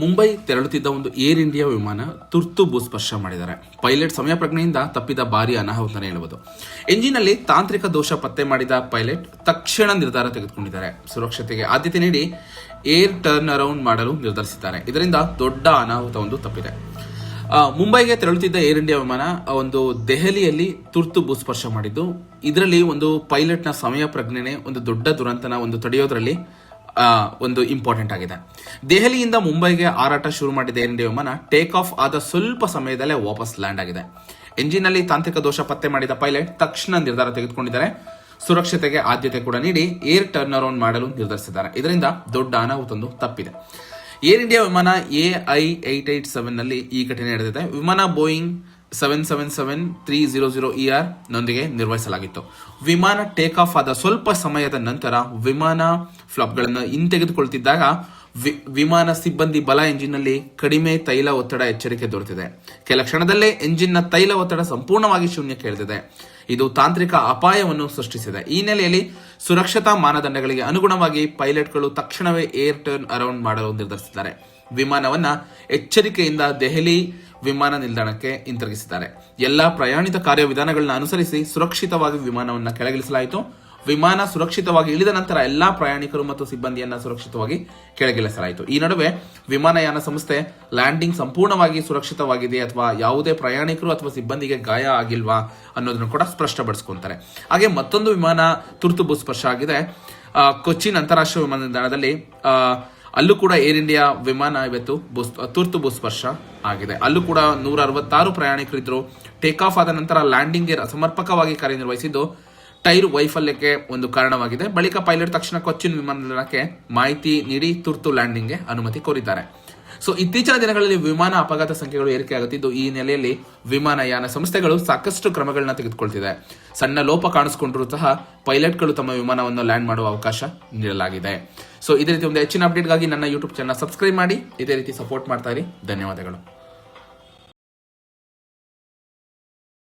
ಮುಂಬೈ ತೆರಳುತ್ತಿದ್ದ ಒಂದು air India ವಿಮಾನ ತುರ್ತು ಭೂಸ್ಪರ್ಶ ಮಾಡಿದ್ದಾರೆ. ಪೈಲಟ್ ಸಮಯ ಪ್ರಜ್ಞೆಯಿಂದ ತಪ್ಪಿದ ಭಾರಿ ಅನಾಹುತನೇ ಹೇಳಬಹುದು ಎಂಜಿನಲ್ಲಿ ತಾಂತ್ರಿಕ ದೋಷ ಪತ್ತೆ ಮಾಡಿದ ಪೈಲಟ್ ತಕ್ಷಣ ನಿರ್ಧಾರ ತೆಗೆದುಕೊಂಡಿದ್ದಾರೆ. ಸುರಕ್ಷತೆಗೆ ಆದ್ಯತೆ ನೀಡಿ ಏರ್ ಟರ್ನ್ ಅರೌಂಡ್ ಮಾಡಲು ನಿರ್ಧರಿಸಿದ್ದಾರೆ. ಇದರಿಂದ ದೊಡ್ಡ ಅನಾಹುತ ಒಂದು ತಪ್ಪಿದೆ ಮುಂಬೈಗೆ ತೆರಳುತ್ತಿದ್ದ ಏರ್ ಇಂಡಿಯಾ ವಿಮಾನ ಒಂದು ದೆಹಲಿಯಲ್ಲಿ ತುರ್ತು ಭೂಸ್ಪರ್ಶ ಮಾಡಿದ್ದು, ಇದರಲ್ಲಿ ಒಂದು ಪೈಲಟ್ನ ಸಮಯ ಪ್ರಜ್ಞೆನೆ ಒಂದು ದೊಡ್ಡ ದುರಂತನ ಒಂದು ತಡೆಯೋದ್ರಲ್ಲಿ ಒಂದು ಇಂಪಾರ್ಟೆಂಟ್ ಆಗಿದೆ. ದೆಹಲಿಯಿಂದ ಮುಂಬೈಗೆ ಹಾರಾಟ ಶುರು ಮಾಡಿದ ಏರ್ ಇಂಡಿಯಾ ವಿಮಾನ ಟೇಕ್ ಆಫ್ ಆದ ಸ್ವಲ್ಪ ಸಮಯದಲ್ಲೇ ವಾಪಸ್ ಲ್ಯಾಂಡ್ ಆಗಿದೆ. ಎಂಜಿನ್ನಲ್ಲಿ ತಾಂತ್ರಿಕ ದೋಷ ಪತ್ತೆ ಮಾಡಿದ ಪೈಲಟ್ ತಕ್ಷಣ ನಿರ್ಧಾರ ತೆಗೆದುಕೊಂಡಿದ್ದಾರೆ. ಸುರಕ್ಷತೆಗೆ ಆದ್ಯತೆ ಕೂಡ ನೀಡಿ ಏರ್ ಟರ್ನ್ ಅರೌಂಡ್ ಮಾಡಲು ನಿರ್ಧರಿಸಿದ್ದಾರೆ. ಇದರಿಂದ ದೊಡ್ಡ ಅನಾಹುತೊಂದು ತಪ್ಪಿದೆ. ಏರ್ ಇಂಡಿಯಾ ವಿಮಾನ ಎ ಐ ಏಟ್ ಏಟ್ ಸೆವೆನ್ನಲ್ಲಿ ಈ ಘಟನೆ ನಡೆದಿದೆ. ವಿಮಾನ Boeing seven seven seven three zero zero E R ನೊಂದಿಗೆ ನಿರ್ವಹಿಸಲಾಗಿತ್ತು. ವಿಮಾನ ಟೇಕ್ ಆಫ್ ಆದ ಸ್ವಲ್ಪ ಸಮಯದ ನಂತರ ವಿಮಾನ ಫ್ಲಾಪ್ಗಳನ್ನು ಹಿಂತೆಗೆದುಕೊಳ್ತಿದ್ದಾಗ ವಿಮಾನ ಸಿಬ್ಬಂದಿ ಬಲ ಎಂಜಿನ್ನಲ್ಲಿ ಕಡಿಮೆ ತೈಲ ಒತ್ತಡ ಎಚ್ಚರಿಕೆ ದೊರೆತಿದೆ. ಕೆಲ ಕ್ಷಣದಲ್ಲೇ ಎಂಜಿನ್ನ ತೈಲ ಒತ್ತಡ ಸಂಪೂರ್ಣವಾಗಿ ಶೂನ್ಯಕ್ಕೆ ಇಳಿದಿದೆ. ಇದು ತಾಂತ್ರಿಕ ಅಪಾಯವನ್ನು ಸೃಷ್ಟಿಸಿದೆ. ಈ ನೆಲೆಯಲ್ಲಿ ಸುರಕ್ಷತಾ ಮಾನದಂಡಗಳಿಗೆ ಅನುಗುಣವಾಗಿ ಪೈಲಟ್ಗಳು ತಕ್ಷಣವೇ ಏರ್ ಟರ್ನ್ ಅರೌಂಡ್ ಮಾಡಲು ನಿರ್ಧರಿಸಿದ್ದಾರೆ. ವಿಮಾನವನ್ನ ಎಚ್ಚರಿಕೆಯಿಂದ ದೆಹಲಿ ವಿಮಾನ ನಿಲ್ದಾಣಕ್ಕೆ ಹಿಂತಿರುಗಿಸಿದ್ದಾರೆ. ಎಲ್ಲಾ ಪ್ರಯಾಣಿತ ಕಾರ್ಯವಿಧಾನಗಳನ್ನ ಅನುಸರಿಸಿ ಸುರಕ್ಷಿತವಾಗಿ ವಿಮಾನವನ್ನು ಕೆಳಗಿಳಿಸಲಾಯಿತು. ವಿಮಾನ ಸುರಕ್ಷಿತವಾಗಿ ಇಳಿದ ನಂತರ ಎಲ್ಲಾ ಪ್ರಯಾಣಿಕರು ಮತ್ತು ಸಿಬ್ಬಂದಿಯನ್ನ ಸುರಕ್ಷಿತವಾಗಿ ಕೆಳಗಿಳಿಸಲಾಯಿತು. ಈ ನಡುವೆ ವಿಮಾನಯಾನ ಸಂಸ್ಥೆ ಲ್ಯಾಂಡಿಂಗ್ ಸಂಪೂರ್ಣವಾಗಿ ಸುರಕ್ಷಿತವಾಗಿದೆ ಅಥವಾ ಯಾವುದೇ ಪ್ರಯಾಣಿಕರು ಅಥವಾ ಸಿಬ್ಬಂದಿಗೆ ಗಾಯ ಆಗಿಲ್ವಾ ಅನ್ನೋದನ್ನು ಕೂಡ ಸ್ಪಷ್ಟಪಡಿಸ್ಕೊಂತಾರೆ ಹಾಗೆ ಮತ್ತೊಂದು ವಿಮಾನ ತುರ್ತು ಭೂಸ್ಪರ್ಶ ಆಗಿದೆ. ಕೊಚ್ಚಿನ್ ಅಂತಾರಾಷ್ಟ್ರೀಯ ವಿಮಾನ ನಿಲ್ದಾಣದಲ್ಲಿ ಅಲ್ಲೂ ಕೂಡ ಏರ್ ಇಂಡಿಯಾ ವಿಮಾನ ಇವತ್ತು ಬುಸ್ ತುರ್ತು ಭೂಸ್ಪರ್ಶ ಆಗಿದೆ. ಅಲ್ಲೂ ಕೂಡ ನೂರ ಅರವತ್ತಾರು ಪ್ರಯಾಣಿಕರಿದ್ರು. ಟೇಕ್ ಆಫ್ ಆದ ನಂತರ ಲ್ಯಾಂಡಿಂಗ್ಗೆ ಸಮರ್ಪಕವಾಗಿ ಕಾರ್ಯನಿರ್ವಹಿಸಿದ್ದು ಟೈರ್ ವೈಫಲ್ಯಕ್ಕೆ ಒಂದು ಕಾರಣವಾಗಿದೆ. ಬಳಿಕ ಪೈಲಟ್ ತಕ್ಷಣ ಕೊಚ್ಚಿನ್ ವಿಮಾನ ನಿಲ್ದಾಣಕ್ಕೆ ಮಾಹಿತಿ ನೀಡಿ ತುರ್ತು ಲ್ಯಾಂಡಿಂಗ್ಗೆ ಅನುಮತಿ ಕೋರಿದ್ದಾರೆ. ಸೊ ಇತ್ತೀಚಿನ ದಿನಗಳಲ್ಲಿ ವಿಮಾನ ಅಪಘಾತ ಸಂಖ್ಯೆಗಳು ಏರಿಕೆಯಾಗುತ್ತಿದ್ದು ಈ ನೆಲೆಯಲ್ಲಿ ವಿಮಾನಯಾನ ಸಂಸ್ಥೆಗಳು ಸಾಕಷ್ಟು ಕ್ರಮಗಳನ್ನ ತೆಗೆದುಕೊಳ್ತಿದೆ. ಸಣ್ಣ ಲೋಪ ಕಾಣಿಸಿಕೊಂಡರೂ ಸಹ ಪೈಲಟ್ಗಳು ತಮ್ಮ ವಿಮಾನವನ್ನು ಲ್ಯಾಂಡ್ ಮಾಡುವ ಅವಕಾಶ ನೀಡಲಾಗಿದೆ. ಸೊ ಇದೇ ರೀತಿ ಒಂದು ಹೆಚ್ಚಿನ ಅಪ್ಡೇಟ್ಗಾಗಿ ನನ್ನ ಯೂಟ್ಯೂಬ್ ಚಾನಲ್ ಸಬ್ಸ್ಕ್ರೈಬ್ ಮಾಡಿ, ಇದೇ ರೀತಿ ಸಪೋರ್ಟ್ ಮಾಡ್ತಾ ಧನ್ಯವಾದಗಳು.